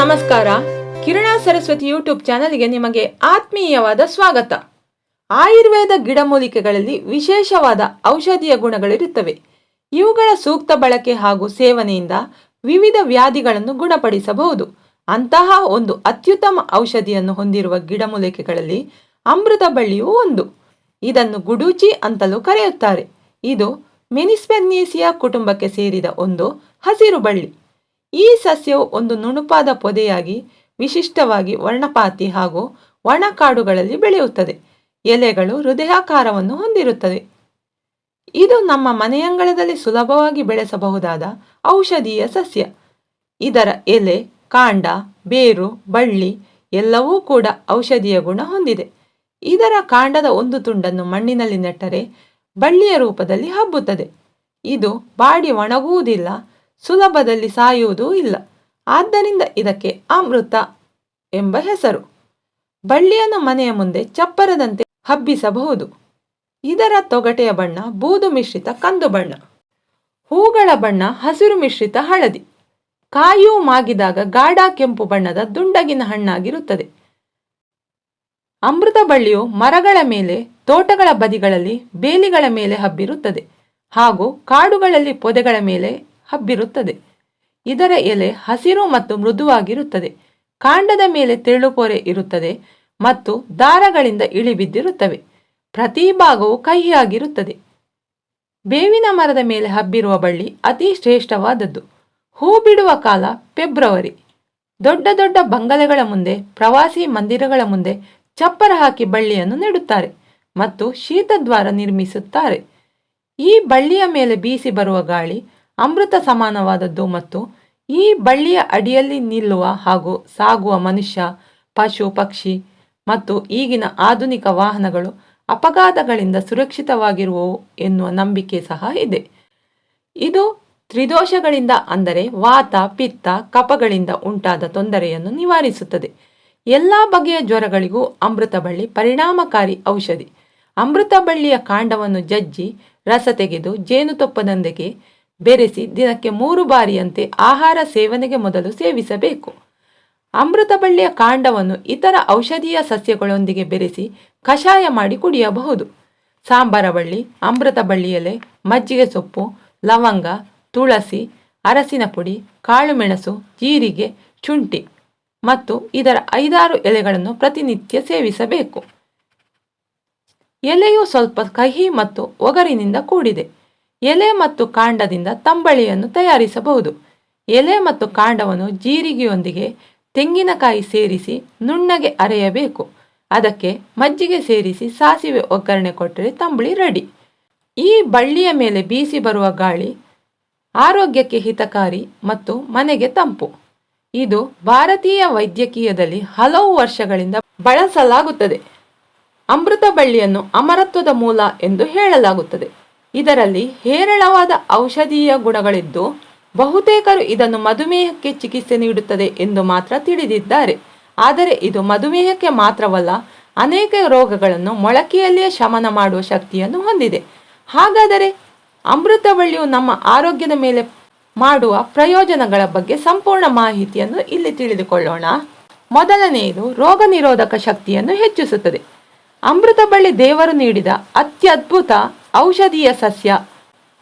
ನಮಸ್ಕಾರ. ಕಿರಣ ಸರಸ್ವತಿ ಯೂಟ್ಯೂಬ್ ಚಾನಲ್ಗೆ ನಿಮಗೆ ಆತ್ಮೀಯವಾದ ಸ್ವಾಗತ. ಆಯುರ್ವೇದ ಗಿಡಮೂಲಿಕೆಗಳಲ್ಲಿ ವಿಶೇಷವಾದ ಔಷಧೀಯ ಗುಣಗಳಿರುತ್ತವೆ. ಇವುಗಳ ಸೂಕ್ತ ಬಳಕೆ ಹಾಗೂ ಸೇವನೆಯಿಂದ ವಿವಿಧ ವ್ಯಾಧಿಗಳನ್ನು ಗುಣಪಡಿಸಬಹುದು. ಅಂತಹ ಒಂದು ಅತ್ಯುತ್ತಮ ಔಷಧಿಯನ್ನು ಹೊಂದಿರುವ ಗಿಡಮೂಲಿಕೆಗಳಲ್ಲಿ ಅಮೃತ ಬಳ್ಳಿಯೂ ಒಂದು. ಇದನ್ನು ಗುಡೂಚಿ ಅಂತಲೂ ಕರೆಯುತ್ತಾರೆ. ಇದು ಮೆನಿಸ್ಪೆರ್ನೇಸಿಯಾ ಕುಟುಂಬಕ್ಕೆ ಸೇರಿದ ಒಂದು ಹಸಿರು ಬಳ್ಳಿ. ಈ ಸಸ್ಯವು ಒಂದು ನುಣುಪಾದ ಪೊದೆಯಾಗಿ ವಿಶಿಷ್ಟವಾಗಿ ವರ್ಣಪಾತಿ ಹಾಗೂ ಒಣಕಾಡುಗಳಲ್ಲಿ ಬೆಳೆಯುತ್ತದೆ. ಎಲೆಗಳು ಹೃದಯಾಕಾರವನ್ನು ಹೊಂದಿರುತ್ತದೆ ಇದು ನಮ್ಮ ಮನೆಯಂಗಳದಲ್ಲಿ ಸುಲಭವಾಗಿ ಬೆಳೆಸಬಹುದಾದ ಔಷಧೀಯ ಸಸ್ಯ. ಇದರ ಎಲೆ, ಕಾಂಡ, ಬೇರು, ಬಳ್ಳಿ ಎಲ್ಲವೂ ಕೂಡ ಔಷಧೀಯ ಗುಣ ಹೊಂದಿದೆ. ಇದರ ಕಾಂಡದ ಒಂದು ತುಂಡನ್ನು ಮಣ್ಣಿನಲ್ಲಿ ನೆಟ್ಟರೆ ಬಳ್ಳಿಯ ರೂಪದಲ್ಲಿ ಹಬ್ಬುತ್ತದೆ. ಇದು ಬಾಡಿ ಒಣಗುವುದಿಲ್ಲ ಸುಲಭದಲ್ಲಿ ಸಾಯುವುದೂ ಇಲ್ಲ. ಆದ್ದರಿಂದ ಇದಕ್ಕೆ ಅಮೃತ ಎಂಬ ಹೆಸರು. ಬಳ್ಳಿಯನ್ನು ಮನೆಯ ಮುಂದೆ ಚಪ್ಪರದಂತೆ ಹಬ್ಬಿಸಬಹುದು. ಇದರ ತೊಗಟೆಯ ಬಣ್ಣ ಬೂದು ಮಿಶ್ರಿತ ಕಂದು ಬಣ್ಣ. ಹೂಗಳ ಬಣ್ಣ ಹಸಿರು ಮಿಶ್ರಿತ ಹಳದಿ. ಕಾಯು ಮಾಗಿದಾಗ ಗಾಢ ಕೆಂಪು ಬಣ್ಣದ ದುಂಡಗಿನ ಹಣ್ಣಾಗಿರುತ್ತದೆ. ಅಮೃತ ಬಳ್ಳಿಯು ಮರಗಳ ಮೇಲೆ, ತೋಟಗಳ ಬದಿಗಳಲ್ಲಿ, ಬೇಲಿಗಳ ಮೇಲೆ ಹಬ್ಬಿರುತ್ತದೆ. ಹಾಗೂ ಕಾಡುಗಳಲ್ಲಿ ಪೊದೆಗಳ ಮೇಲೆ ಹಬ್ಬಿರುತ್ತದೆ. ಇದರ ಎಲೆ ಹಸಿರು ಮತ್ತು ಮೃದುವಾಗಿರುತ್ತದೆ. ಕಾಂಡದ ಮೇಲೆ ತೆಳುಪೊರೆ ಇರುತ್ತದೆ ಮತ್ತು ದಾರಗಳಿಂದ ಇಳಿಬಿದ್ದಿರುತ್ತವೆ ಪ್ರತಿ ಭಾಗವು ಕಹಿಯಾಗಿರುತ್ತದೆ. ಬೇವಿನ ಮರದ ಮೇಲೆ ಹಬ್ಬಿರುವ ಬಳ್ಳಿ ಅತಿ ಶ್ರೇಷ್ಠವಾದದ್ದು. ಹೂ ಬಿಡುವ ಕಾಲ ಫೆಬ್ರವರಿ. ದೊಡ್ಡ ದೊಡ್ಡ ಬಂಗಲೆಗಳ ಮುಂದೆ, ಪ್ರವಾಸಿ ಮಂದಿರಗಳ ಮುಂದೆ ಚಪ್ಪರ ಹಾಕಿ ಬಳ್ಳಿಯನ್ನು ನೆಡುತ್ತಾರೆ ಮತ್ತು ಶೀತದ್ವಾರ ನಿರ್ಮಿಸುತ್ತಾರೆ. ಈ ಬಳ್ಳಿಯ ಮೇಲೆ ಬೀಸಿ ಬರುವ ಗಾಳಿ ಅಮೃತ ಸಮಾನವಾದದ್ದು ಮತ್ತು ಈ ಬಳ್ಳಿಯ ಅಡಿಯಲ್ಲಿ ನಿಲ್ಲುವ ಹಾಗೂ ಸಾಗುವ ಮನುಷ್ಯ, ಪಶು, ಪಕ್ಷಿ ಮತ್ತು ಈಗಿನ ಆಧುನಿಕ ವಾಹನಗಳು ಅಪಘಾತಗಳಿಂದ ಸುರಕ್ಷಿತವಾಗಿರುವವು ಎನ್ನುವ ನಂಬಿಕೆ ಸಹ ಇದೆ. ಇದು ತ್ರಿದೋಷಗಳಿಂದ ಅಂದರೆ ವಾತ, ಪಿತ್ತ, ಕಪಗಳಿಂದ ಉಂಟಾದ ತೊಂದರೆಯನ್ನು ನಿವಾರಿಸುತ್ತದೆ. ಎಲ್ಲ ಬಗೆಯ ಜ್ವರಗಳಿಗೂ ಅಮೃತ ಬಳ್ಳಿ ಪರಿಣಾಮಕಾರಿ ಔಷಧಿ. ಅಮೃತ ಬಳ್ಳಿಯ ಕಾಂಡವನ್ನು ಜಜ್ಜಿ, ರಸ ತೆಗೆದು, ಜೇನುತುಪ್ಪದೊಂದಿಗೆ ಬೆರೆಸಿ ದಿನಕ್ಕೆ ಮೂರು ಬಾರಿಯಂತೆ ಆಹಾರ ಸೇವನೆಗೆ ಮೊದಲು ಸೇವಿಸಬೇಕು. ಅಮೃತ ಬಳ್ಳಿಯ ಕಾಂಡವನ್ನು ಇತರ ಔಷಧೀಯ ಸಸ್ಯಗಳೊಂದಿಗೆ ಬೆರೆಸಿ ಕಷಾಯ ಮಾಡಿ ಕುಡಿಯಬಹುದು. ಸಾಂಬಾರ ಬಳ್ಳಿ, ಅಮೃತ ಬಳ್ಳಿ ಎಲೆ, ಮಜ್ಜಿಗೆ ಸೊಪ್ಪು, ಲವಂಗ, ತುಳಸಿ, ಅರಸಿನ ಪುಡಿ ಕಾಳುಮೆಣಸು ಜೀರಿಗೆ, ಶುಂಠಿ ಮತ್ತು ಇದರ ಐದಾರು ಎಲೆಗಳನ್ನು ಪ್ರತಿನಿತ್ಯ ಸೇವಿಸಬೇಕು. ಎಲೆಯು ಸ್ವಲ್ಪ ಕಹಿ ಮತ್ತು ಒಗರಿನಿಂದ ಕೂಡಿದೆ. ಎಲೆ ಮತ್ತು ಕಾಂಡದಿಂದ ತಂಬಳಿಯನ್ನು ತಯಾರಿಸಬಹುದು. ಎಲೆ ಮತ್ತು ಕಾಂಡವನ್ನು ಜೀರಿಗೆಯೊಂದಿಗೆ ತೆಂಗಿನಕಾಯಿ ಸೇರಿಸಿ ನುಣ್ಣಗೆ ಅರೆಯಬೇಕು. ಅದಕ್ಕೆ ಮಜ್ಜಿಗೆ ಸೇರಿಸಿ ಸಾಸಿವೆ ಒಗ್ಗರಣೆ ಕೊಟ್ಟರೆ ತಂಬಳಿ ರೆಡಿ. ಈ ಬಳ್ಳಿಯ ಮೇಲೆ ಬೀಸಿ ಬರುವ ಗಾಳಿ ಆರೋಗ್ಯಕ್ಕೆ ಹಿತಕಾರಿ ಮತ್ತು ಮನೆಗೆ ತಂಪು. ಇದು ಭಾರತೀಯ ವೈದ್ಯಕೀಯದಲ್ಲಿ ಹಲವು ವರ್ಷಗಳಿಂದ ಬಳಸಲಾಗುತ್ತದೆ. ಅಮೃತ ಬಳ್ಳಿಯನ್ನು ಅಮರತ್ವದ ಮೂಲ ಎಂದು ಹೇಳಲಾಗುತ್ತದೆ. ಇದರಲ್ಲಿ ಹೇರಳವಾದ ಔಷಧೀಯ ಗುಣಗಳಿದ್ದು, ಬಹುತೇಕರು ಇದನ್ನು ಮಧುಮೇಹಕ್ಕೆ ಚಿಕಿತ್ಸೆ ನೀಡುತ್ತದೆ ಎಂದು ಮಾತ್ರ ತಿಳಿದಿದ್ದಾರೆ. ಆದರೆ ಇದು ಮಧುಮೇಹಕ್ಕೆ ಮಾತ್ರವಲ್ಲ, ಅನೇಕ ರೋಗಗಳನ್ನು ಮೊಳಕೆಯಲ್ಲಿಯೇ ಶಮನ ಮಾಡುವ ಶಕ್ತಿಯನ್ನು ಹೊಂದಿದೆ. ಹಾಗಾದರೆ ಅಮೃತ ಬಳ್ಳಿಯು ನಮ್ಮ ಆರೋಗ್ಯದ ಮೇಲೆ ಮಾಡುವ ಪ್ರಯೋಜನಗಳ ಬಗ್ಗೆ ಸಂಪೂರ್ಣ ಮಾಹಿತಿಯನ್ನು ಇಲ್ಲಿ ತಿಳಿದುಕೊಳ್ಳೋಣ. ಮೊದಲನೆಯದು, ರೋಗ ನಿರೋಧಕ ಶಕ್ತಿಯನ್ನು ಹೆಚ್ಚಿಸುತ್ತದೆ. ಅಮೃತ ಬಳ್ಳಿ ದೇವರು ನೀಡಿದ ಅತ್ಯದ್ಭುತ ಔಷಧೀಯ ಸಸ್ಯ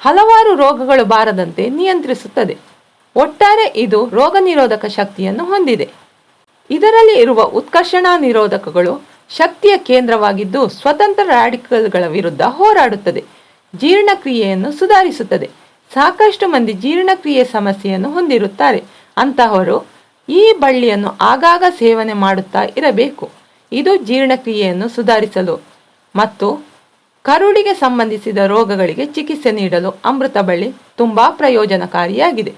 ಹಲವಾರು ರೋಗಗಳು ಬಾರದಂತೆ ನಿಯಂತ್ರಿಸುತ್ತದೆ. ಒಟ್ಟಾರೆ ಇದು ರೋಗ ನಿರೋಧಕ ಶಕ್ತಿಯನ್ನು ಹೊಂದಿದೆ. ಇದರಲ್ಲಿ ಇರುವ ಉತ್ಕರ್ಷಣಾ ನಿರೋಧಕಗಳು ಶಕ್ತಿಯ ಕೇಂದ್ರವಾಗಿದ್ದು ಸ್ವತಂತ್ರ ರಾಡಿಕಲ್ಗಳ ವಿರುದ್ಧ ಹೋರಾಡುತ್ತದೆ. ಜೀರ್ಣಕ್ರಿಯೆಯನ್ನು ಸುಧಾರಿಸುತ್ತದೆ. ಸಾಕಷ್ಟು ಮಂದಿ ಜೀರ್ಣಕ್ರಿಯೆ ಸಮಸ್ಯೆಯನ್ನು ಹೊಂದಿರುತ್ತಾರೆ. ಅಂತಹವರು ಈ ಬಳ್ಳಿಯನ್ನು ಆಗಾಗ ಸೇವನೆ ಮಾಡುತ್ತಾ ಇರಬೇಕು. ಇದು ಜೀರ್ಣಕ್ರಿಯೆಯನ್ನು ಸುಧಾರಿಸಲು ಮತ್ತು ಕರುಳಿಗೆ ಸಂಬಂಧಿಸಿದ ರೋಗಗಳಿಗೆ ಚಿಕಿತ್ಸೆ ನೀಡಲು ಅಮೃತ ಬಳ್ಳಿ ತುಂಬ ಪ್ರಯೋಜನಕಾರಿಯಾಗಿದೆ.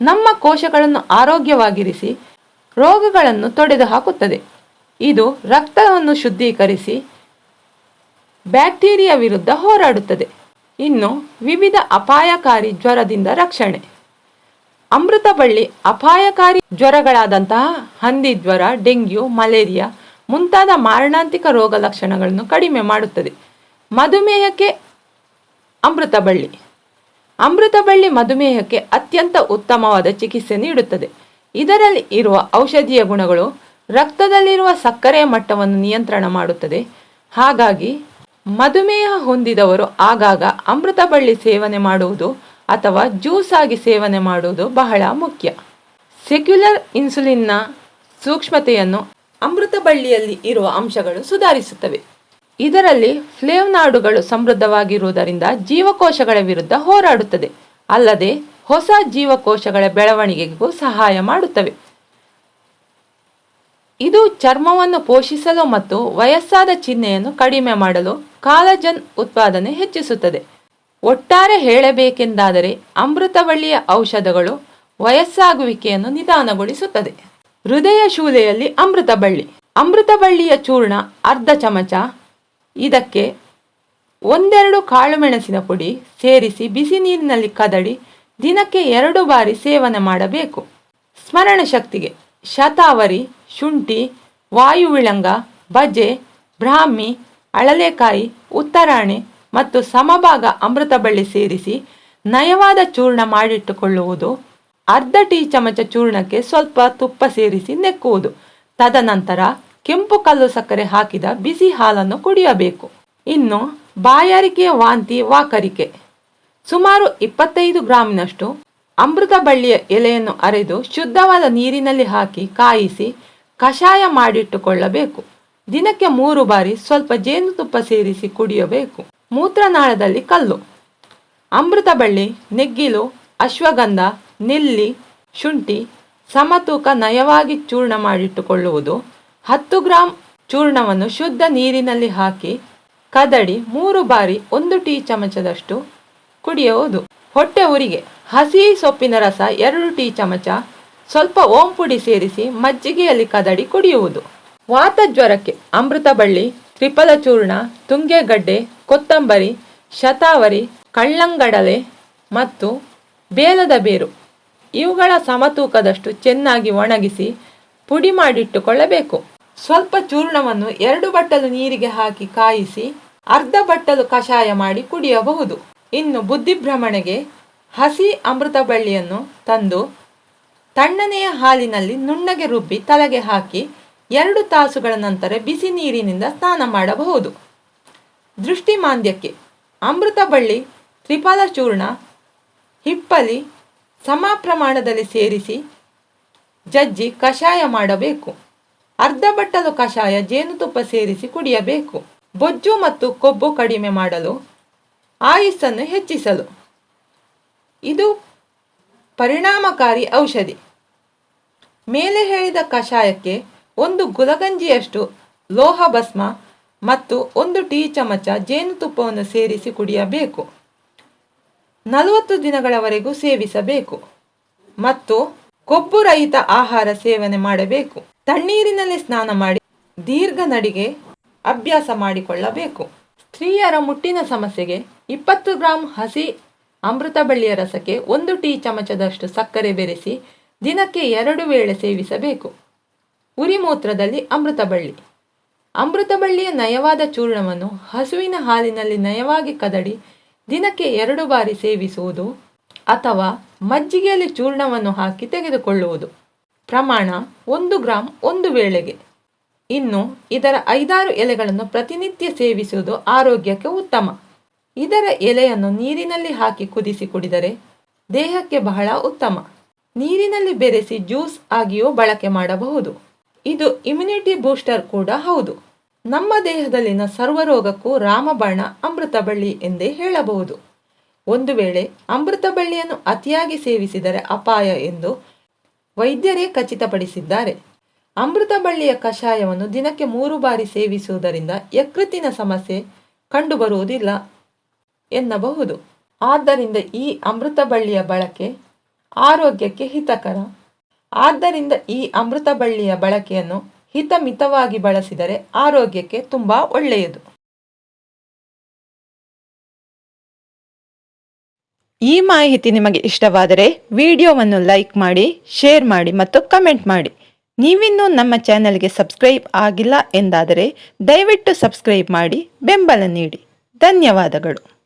ನಮ್ಮ ಕೋಶಗಳನ್ನು ಆರೋಗ್ಯವಾಗಿರಿಸಿ ರೋಗಗಳನ್ನು ತೊಡೆದು ಹಾಕುತ್ತದೆ. ಇದು ರಕ್ತವನ್ನು ಶುದ್ಧೀಕರಿಸಿ ಬ್ಯಾಕ್ಟೀರಿಯಾ ವಿರುದ್ಧ ಹೋರಾಡುತ್ತದೆ. ಇನ್ನು ವಿವಿಧ ಅಪಾಯಕಾರಿ ಜ್ವರದಿಂದ ರಕ್ಷಣೆ. ಅಮೃತ ಬಳ್ಳಿ ಅಪಾಯಕಾರಿ ಜ್ವರಗಳಾದಂತಹ ಹಂದಿ ಜ್ವರ, ಡೆಂಗ್ಯೂ, ಮಲೇರಿಯಾ ಮುಂತಾದ ಮಾರಣಾಂತಿಕ ರೋಗ ಲಕ್ಷಣಗಳನ್ನು ಕಡಿಮೆ ಮಾಡುತ್ತದೆ. ಮಧುಮೇಹಕ್ಕೆ ಅಮೃತ ಬಳ್ಳಿ. ಅಮೃತ ಬಳ್ಳಿ ಮಧುಮೇಹಕ್ಕೆ ಅತ್ಯಂತ ಉತ್ತಮವಾದ ಚಿಕಿತ್ಸೆ ನೀಡುತ್ತದೆ. ಇದರಲ್ಲಿ ಇರುವ ಔಷಧೀಯ ಗುಣಗಳು ರಕ್ತದಲ್ಲಿರುವ ಸಕ್ಕರೆಯ ಮಟ್ಟವನ್ನು ನಿಯಂತ್ರಣ ಮಾಡುತ್ತದೆ. ಹಾಗಾಗಿ ಮಧುಮೇಹ ಹೊಂದಿದವರು ಆಗಾಗ ಅಮೃತ ಬಳ್ಳಿ ಸೇವನೆ ಮಾಡುವುದು ಅಥವಾ ಜ್ಯೂಸ್ ಆಗಿ ಸೇವನೆ ಮಾಡುವುದು ಬಹಳ ಮುಖ್ಯ. ಸೆಕ್ಯುಲರ್ ಇನ್ಸುಲಿನ್ನ ಸೂಕ್ಷ್ಮತೆಯನ್ನು ಅಮೃತ ಬಳ್ಳಿಯಲ್ಲಿ ಇರುವ ಅಂಶಗಳು ಸುಧಾರಿಸುತ್ತವೆ. ಇದರಲ್ಲಿ ಫ್ಲೇವ್ನಾಡುಗಳು ಸಮೃದ್ಧವಾಗಿರುವುದರಿಂದ ಜೀವಕೋಶಗಳ ವಿರುದ್ಧ ಹೋರಾಡುತ್ತದೆ. ಅಲ್ಲದೆ ಹೊಸ ಜೀವಕೋಶಗಳ ಬೆಳವಣಿಗೆಗೂ ಸಹಾಯ ಮಾಡುತ್ತವೆ. ಇದು ಚರ್ಮವನ್ನು ಪೋಷಿಸಲು ಮತ್ತು ವಯಸ್ಸಾದ ಚಿಹ್ನೆಯನ್ನು ಕಡಿಮೆ ಮಾಡಲು ಕಾಲಜನ್ ಉತ್ಪಾದನೆ ಹೆಚ್ಚಿಸುತ್ತದೆ. ಒಟ್ಟಾರೆ ಹೇಳಬೇಕೆಂದಾದರೆ ಅಮೃತವಳ್ಳಿಯ ಔಷಧಗಳು ವಯಸ್ಸಾಗುವಿಕೆಯನ್ನು ನಿಧಾನಗೊಳಿಸುತ್ತದೆ. ಹೃದಯ ಶೂಲೆಯಲ್ಲಿ ಅಮೃತಬಳ್ಳಿ. ಅಮೃತಬಳ್ಳಿಯ ಚೂರ್ಣ ಅರ್ಧ ಚಮಚ ಇದಕ್ಕೆ ಒಂದೆರಡು ಕಾಳುಮೆಣಸಿನ ಪುಡಿ ಸೇರಿಸಿ ಬಿಸಿ ನೀರಿನಲ್ಲಿ ಕದಡಿ ದಿನಕ್ಕೆ ಎರಡು ಬಾರಿ ಸೇವನೆ ಮಾಡಬೇಕು. ಸ್ಮರಣ ಶಕ್ತಿಗೆ ಶತಾವರಿ, ಶುಂಠಿ, ವಾಯುವಿಳಂಗ, ಬಜೆ, ಬ್ರಾಹ್ಮಿ, ಅಳಲೆಕಾಯಿ, ಉತ್ತರಾಣೆ ಮತ್ತು ಸಮಭಾಗ ಅಮೃತಬಳ್ಳಿ ಸೇರಿಸಿ ನಯವಾದ ಚೂರ್ಣ ಮಾಡಿಟ್ಟುಕೊಳ್ಳುವುದು. ಅರ್ಧ ಟೀ ಚಮಚ ಚೂರ್ಣಕ್ಕೆ ಸ್ವಲ್ಪ ತುಪ್ಪ ಸೇರಿಸಿ ನೆಕ್ಕುವುದು. ತದನಂತರ ಕೆಂಪು ಕಲ್ಲು ಸಕ್ಕರೆ ಹಾಕಿದ ಬಿಸಿ ಹಾಲನ್ನು ಕುಡಿಯಬೇಕು. ಇನ್ನು ಬಾಯಾರಿಕೆಯ ವಾಂತಿ ವಾಕರಿಕೆ. ಸುಮಾರು ಇಪ್ಪತ್ತೈದು ಗ್ರಾಮಿನಷ್ಟು ಅಮೃತ ಬಳ್ಳಿಯ ಎಲೆಯನ್ನು ಅರೆದು ಶುದ್ಧವಾದ ನೀರಿನಲ್ಲಿ ಹಾಕಿ ಕಾಯಿಸಿ ಕಷಾಯ ಮಾಡಿಟ್ಟುಕೊಳ್ಳಬೇಕು. ದಿನಕ್ಕೆ ಮೂರು ಬಾರಿ ಸ್ವಲ್ಪ ಜೇನುತುಪ್ಪ ಸೇರಿಸಿ ಕುಡಿಯಬೇಕು. ಮೂತ್ರನಾಳದಲ್ಲಿ ಕಲ್ಲು. ಅಮೃತ ಬಳ್ಳಿ, ನೆಗ್ಗಿಲು, ಅಶ್ವಗಂಧ, ನೆಲ್ಲಿ, ಶುಂಠಿ, ಸಮತೂಕ ನಯವಾಗಿ ಚೂರ್ಣ ಮಾಡಿಟ್ಟುಕೊಳ್ಳುವುದು ಹತ್ತು ಗ್ರಾಂ ಚೂರ್ಣವನ್ನು ಶುದ್ಧ ನೀರಿನಲ್ಲಿ ಹಾಕಿ ಕದಡಿ ಮೂರು ಬಾರಿ ಒಂದು ಟೀ ಚಮಚದಷ್ಟು ಕುಡಿಯುವುದು. ಹೊಟ್ಟೆ ಉರಿಗೆ. ಹಸಿ ಸೊಪ್ಪಿನ ರಸ ಎರಡು ಟೀ ಚಮಚ. ಸ್ವಲ್ಪ ಓಂ ಪುಡಿ ಸೇರಿಸಿ ಮಜ್ಜಿಗೆಯಲ್ಲಿ ಕದಡಿ ಕುಡಿಯುವುದು. ವಾತ ಜ್ವರಕ್ಕೆ ಅಮೃತ ಬಳ್ಳಿ ತ್ರಿಪದ ಚೂರ್ಣ, ತುಂಗೆಗಡ್ಡೆ, ಕೊತ್ತಂಬರಿ, ಶತಾವರಿ, ಕಳ್ಳಂಗಡಲೆ ಮತ್ತು ಬೇಲದ ಬೇರು. ಇವುಗಳ ಸಮತೂಕದಷ್ಟು ಚೆನ್ನಾಗಿ ಒಣಗಿಸಿ ಪುಡಿ ಮಾಡಿಟ್ಟುಕೊಳ್ಳಬೇಕು. ಸ್ವಲ್ಪ ಚೂರ್ಣವನ್ನು ಎರಡು ಬಟ್ಟಲು ನೀರಿಗೆ ಹಾಕಿ ಕಾಯಿಸಿ ಅರ್ಧ ಬಟ್ಟಲು ಕಷಾಯ ಮಾಡಿ ಕುಡಿಯಬಹುದು. ಇನ್ನು ಬುದ್ಧಿಭ್ರಮಣೆಗೆ ಹಸಿ ಅಮೃತ ಬಳ್ಳಿಯನ್ನು ತಂದು ತಣ್ಣನೆಯ ಹಾಲಿನಲ್ಲಿ ನುಣ್ಣಗೆ ರುಬ್ಬಿ ತಲೆಗೆ ಹಾಕಿ ಎರಡು ತಾಸುಗಳ ನಂತರ ಬಿಸಿ ನೀರಿನಿಂದ ಸ್ನಾನ ಮಾಡಬಹುದು. ದೃಷ್ಟಿ ಮಾಂದ್ಯಕ್ಕೆ ಅಮೃತ ಬಳ್ಳಿ ತ್ರಿಫಲ ಚೂರ್ಣ, ಹಿಪ್ಪಲಿ ಸಮ ಪ್ರಮಾಣದಲ್ಲಿ ಸೇರಿಸಿ ಜಜ್ಜಿ ಕಷಾಯ ಮಾಡಬೇಕು. ಅರ್ಧ ಬಟ್ಟಲು ಕಷಾಯ ಜೇನುತುಪ್ಪ ಸೇರಿಸಿ ಕುಡಿಯಬೇಕು. ಬೊಜ್ಜು ಮತ್ತು ಕೊಬ್ಬು ಕಡಿಮೆ ಮಾಡಲು ಆಯುಸ್ಸನ್ನು ಹೆಚ್ಚಿಸಲು. ಇದು ಪರಿಣಾಮಕಾರಿ ಔಷಧಿ. ಮೇಲೆ ಹೇಳಿದ ಕಷಾಯಕ್ಕೆ ಒಂದು ಗುಲಗಂಜಿಯಷ್ಟು ಲೋಹ ಭಸ್ಮ ಮತ್ತು ಒಂದು ಟೀ ಚಮಚ ಜೇನುತುಪ್ಪವನ್ನು ಸೇರಿಸಿ ಕುಡಿಯಬೇಕು. ನಲವತ್ತು ದಿನಗಳವರೆಗೂ ಸೇವಿಸಬೇಕು. ಮತ್ತು ಕೊಬ್ಬು ರಹಿತ ಆಹಾರ ಸೇವನೆ ಮಾಡಬೇಕು. ತಣ್ಣೀರಿನಲ್ಲಿ ಸ್ನಾನ ಮಾಡಿ ದೀರ್ಘ ನಡಿಗೆ ಅಭ್ಯಾಸ ಮಾಡಿಕೊಳ್ಳಬೇಕು. ಸ್ತ್ರೀಯರ ಮುಟ್ಟಿನ ಸಮಸ್ಯೆಗೆ ಇಪ್ಪತ್ತು ಗ್ರಾಂ ಹಸಿ ಅಮೃತ ಬಳ್ಳಿಯ ರಸಕ್ಕೆ ಒಂದು ಟೀ ಚಮಚದಷ್ಟು ಸಕ್ಕರೆ ಬೆರೆಸಿ ದಿನಕ್ಕೆ ಎರಡು ವೇಳೆ ಸೇವಿಸಬೇಕು. ಉರಿಮೂತ್ರದಲ್ಲಿ ಅಮೃತ ಬಳ್ಳಿ. ಅಮೃತ ಬಳ್ಳಿಯ ನಯವಾದ ಚೂರ್ಣವನ್ನು ಹಸುವಿನ ಹಾಲಿನಲ್ಲಿ ನಯವಾಗಿ ಕದಡಿ ದಿನಕ್ಕೆ ಎರಡು ಬಾರಿ ಸೇವಿಸುವುದು ಅಥವಾ ಮಜ್ಜಿಗೆಯಲ್ಲಿ ಚೂರ್ಣವನ್ನು ಹಾಕಿ ತೆಗೆದುಕೊಳ್ಳುವುದು. ಪ್ರಮಾಣ ಒಂದು ಗ್ರಾಂ ಒಂದು ವೇಳೆಗೆ. ಇನ್ನು ಇದರ ಐದಾರು ಎಲೆಗಳನ್ನು ಪ್ರತಿನಿತ್ಯ ಸೇವಿಸುವುದು ಆರೋಗ್ಯಕ್ಕೆ ಉತ್ತಮ. ಇದರ ಎಲೆಯನ್ನು ನೀರಿನಲ್ಲಿ ಹಾಕಿ ಕುದಿಸಿ ಕುಡಿದರೆ ದೇಹಕ್ಕೆ ಬಹಳ ಉತ್ತಮ. ನೀರಿನಲ್ಲಿ ಬೆರೆಸಿ ಜ್ಯೂಸ್ ಆಗಿಯೂ ಬಳಕೆ ಮಾಡಬಹುದು. ಇದು ಇಮ್ಯುನಿಟಿ ಬೂಸ್ಟರ್ ಕೂಡ ಹೌದು. ನಮ್ಮ ದೇಹದಲ್ಲಿನ ಸರ್ವರೋಗಕ್ಕೂ ರಾಮಬಾಣ ಅಮೃತ ಬಳ್ಳಿ ಎಂದೇ ಹೇಳಬಹುದು. ಒಂದು ವೇಳೆ ಅಮೃತ ಬಳ್ಳಿಯನ್ನು ಅತಿಯಾಗಿ ಸೇವಿಸಿದರೆ ಅಪಾಯ ಎಂದು ವೈದ್ಯರೇ ಖಚಿತಪಡಿಸಿದ್ದಾರೆ. ಅಮೃತ ಬಳ್ಳಿಯ ಕಷಾಯವನ್ನು ದಿನಕ್ಕೆ ಮೂರು ಬಾರಿ ಸೇವಿಸುವುದರಿಂದ ಯಕೃತ್ತಿನ ಸಮಸ್ಯೆ ಕಂಡುಬರುವುದಿಲ್ಲ ಎನ್ನಬಹುದು. ಆದ್ದರಿಂದ ಈ ಅಮೃತ ಬಳ್ಳಿಯ ಬಳಕೆ ಆರೋಗ್ಯಕ್ಕೆ ಹಿತಕರ. ಆದ್ದರಿಂದ ಈ ಅಮೃತ ಬಳ್ಳಿಯ ಬಳಕೆಯನ್ನು ಹಿತಮಿತವಾಗಿ ಬಳಸಿದರೆ ಆರೋಗ್ಯಕ್ಕೆ ತುಂಬ ಒಳ್ಳೆಯದು. ಈ ಮಾಹಿತಿ ನಿಮಗೆ ಇಷ್ಟವಾದರೆ ವಿಡಿಯೋವನ್ನು ಲೈಕ್ ಮಾಡಿ, ಶೇರ್ ಮಾಡಿ ಮತ್ತು ಕಮೆಂಟ್ ಮಾಡಿ. ನೀವಿನ್ನೂ ನಮ್ಮ ಚಾನೆಲ್ಗೆ ಸಬ್ಸ್ಕ್ರೈಬ್ ಆಗಿಲ್ಲ ಎಂದಾದರೆ ದಯವಿಟ್ಟು ಸಬ್ಸ್ಕ್ರೈಬ್ ಮಾಡಿ, ಬೆಂಬಲ ನೀಡಿ. ಧನ್ಯವಾದಗಳು.